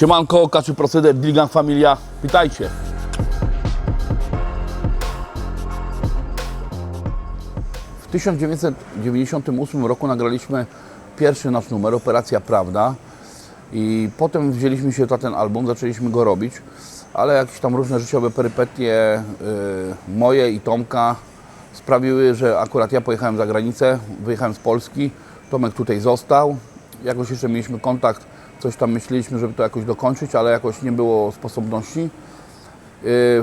Siemanko, Kaczy Proceder, Dilgan Familia, witajcie. W 1998 roku nagraliśmy pierwszy nasz numer, Operacja Prawda. I potem wzięliśmy się za ten album, zaczęliśmy go robić, ale jakieś tam różne życiowe perypetie y, moje i Tomka sprawiły, że akurat ja pojechałem za granicę, wyjechałem z Polski, Tomek tutaj został. Jakoś jeszcze mieliśmy kontakt, coś tam myśleliśmy, żeby to jakoś dokończyć, ale jakoś nie było sposobności. Y,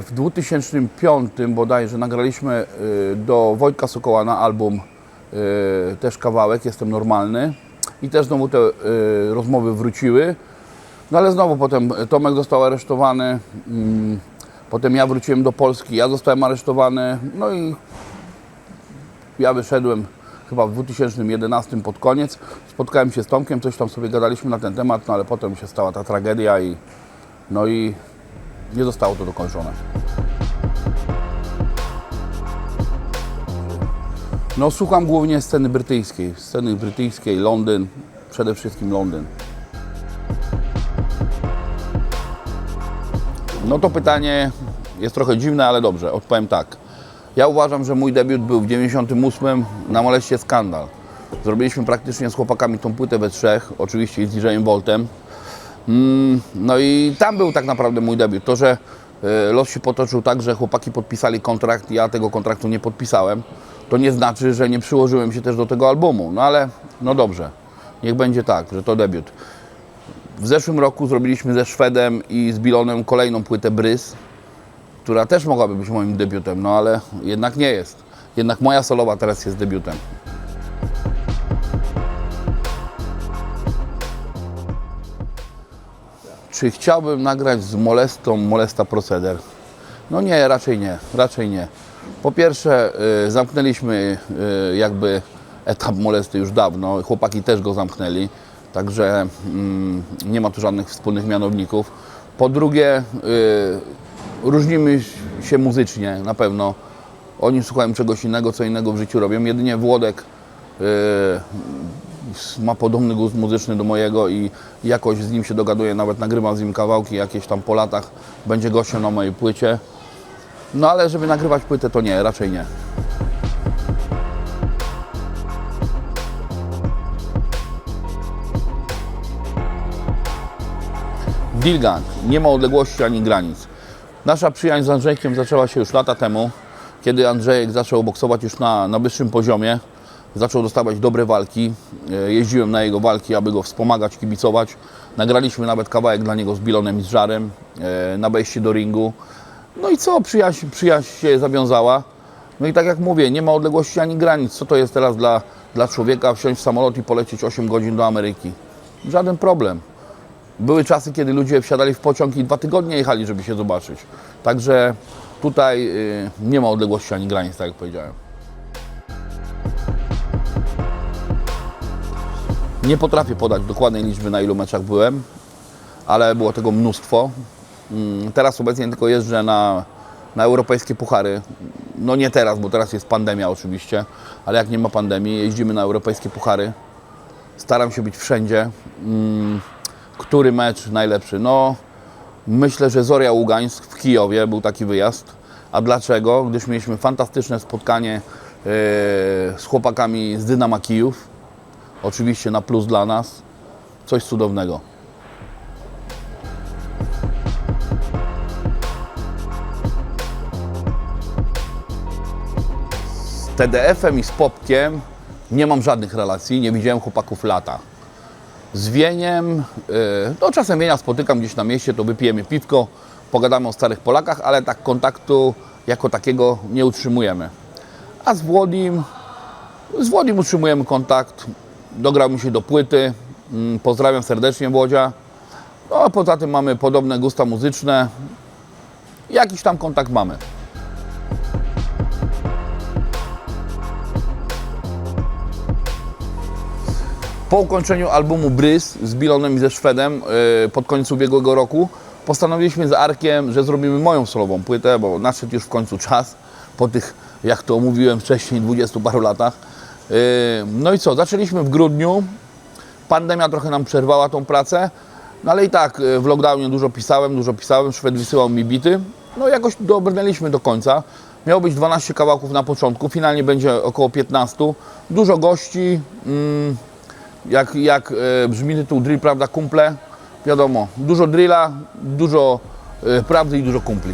W 2005 bodajże nagraliśmy y, do Wojtka Sokoła na album y, też kawałek, Jestem Normalny. I też znowu te rozmowy wróciły. No ale znowu potem Tomek został aresztowany, mm, potem ja wróciłem do Polski, ja zostałem aresztowany, no i ja wyszedłem chyba w 2011 pod koniec. Spotkałem się z Tomkiem, coś tam sobie gadaliśmy na ten temat, no ale potem się stała ta tragedia i no i nie zostało to dokończone. No słucham głównie sceny brytyjskiej, sceny brytyjskiej, Londyn, przede wszystkim Londyn. No to pytanie jest trochę dziwne, ale dobrze, odpowiem tak. Ja uważam, że mój debiut był w 98 na Moleście Skandal. Zrobiliśmy praktycznie z chłopakami tą płytę we trzech, oczywiście z DJ Voltem. Mm, No i tam był tak naprawdę mój debiut. To, że e, los się potoczył tak, że chłopaki podpisali kontrakt, ja tego kontraktu nie podpisałem, to nie znaczy, że nie przyłożyłem się też do tego albumu. No ale, no dobrze, niech będzie tak, że to debiut. W zeszłym roku zrobiliśmy ze Szwedem i z Bilonem kolejną płytę Brys, która też mogłaby być moim debiutem, no ale jednak nie jest. Jednak moja solowa teraz jest debiutem. Czy chciałbym nagrać z Molestą Molesta Proceder? No nie, raczej nie, raczej nie. Po pierwsze, y, zamknęliśmy y, jakby etap Molesty już dawno, chłopaki też go zamknęli, także mm, nie ma tu żadnych wspólnych mianowników. Po drugie, y, różnimy się muzycznie na pewno. Oni słuchają czegoś innego, co innego w życiu robią. Jedynie Włodek y, ma podobny gust muzyczny do mojego i jakoś z nim się dogaduję, nawet nagrywam z nim kawałki jakieś tam po latach, będzie gościem na mojej płycie. No ale żeby nagrywać płytę to nie, raczej nie. Dilgang, nie ma odległości ani granic. Nasza przyjaźń z Andrzejkiem zaczęła się już lata temu, kiedy Andrzejek zaczął boksować już na, na wyższym poziomie, zaczął dostawać dobre walki. E, Jeździłem na jego walki, aby go wspomagać, kibicować. Nagraliśmy nawet kawałek dla niego z Bilonem i z Żarem e, na wejście do ringu. No i co, przyjaźń, przyjaźń się zawiązała. No i tak jak mówię, nie ma odległości ani granic. Co to jest teraz dla, dla człowieka wsiąść w samolot i polecieć 8 godzin do Ameryki? Żaden problem. Były czasy, kiedy ludzie wsiadali w pociąg i dwa tygodnie jechali, żeby się zobaczyć. Także tutaj y, nie ma odległości ani granic, tak jak powiedziałem. Nie potrafię podać dokładnej liczby, na ilu meczach byłem, ale było tego mnóstwo. Mm, Teraz obecnie tylko jeżdżę na, na europejskie puchary. No nie teraz, bo teraz jest pandemia oczywiście, ale jak nie ma pandemii, jeździmy na europejskie puchary. Staram się być wszędzie. Który mecz najlepszy? No, myślę, że Zoria Ługańsk w Kijowie był taki wyjazd. A dlaczego? Gdyż mieliśmy fantastyczne spotkanie e, z chłopakami z Dynama Kijów. Oczywiście na plus dla nas. Coś cudownego. TDF-em i z Popkiem nie mam żadnych relacji, nie widziałem chłopaków lata. Z Wieniem, yy, no czasem Wienia spotykam gdzieś na mieście, to wypijemy piwko, pogadamy o starych Polakach, ale tak kontaktu jako takiego nie utrzymujemy. A z Włodim, z Włodim utrzymujemy kontakt, dograł mi się do płyty, Mm, pozdrawiam serdecznie Włodzia. No a poza tym mamy podobne gusta muzyczne, jakiś tam kontakt mamy. Po ukończeniu albumu Bryz z Bilonem i ze Szwedem e, pod koniec ubiegłego roku postanowiliśmy z Arkiem, że zrobimy moją solową płytę, bo nadszedł już w końcu czas po tych, jak to mówiłem wcześniej, 20 paru latach. E, no i co, zaczęliśmy w grudniu. Pandemia trochę nam przerwała tą pracę, no ale i tak e, w lockdownie dużo pisałem, dużo pisałem, Szwed wysyłał mi bity. No jakoś dobrnęliśmy do końca. Miało być 12 kawałków na początku, finalnie będzie około 15. Dużo gości. Mm, jak, jak e, brzmi tytuł drill, prawda, kumple, wiadomo, dużo drilla, dużo e, prawdy i dużo kumpli.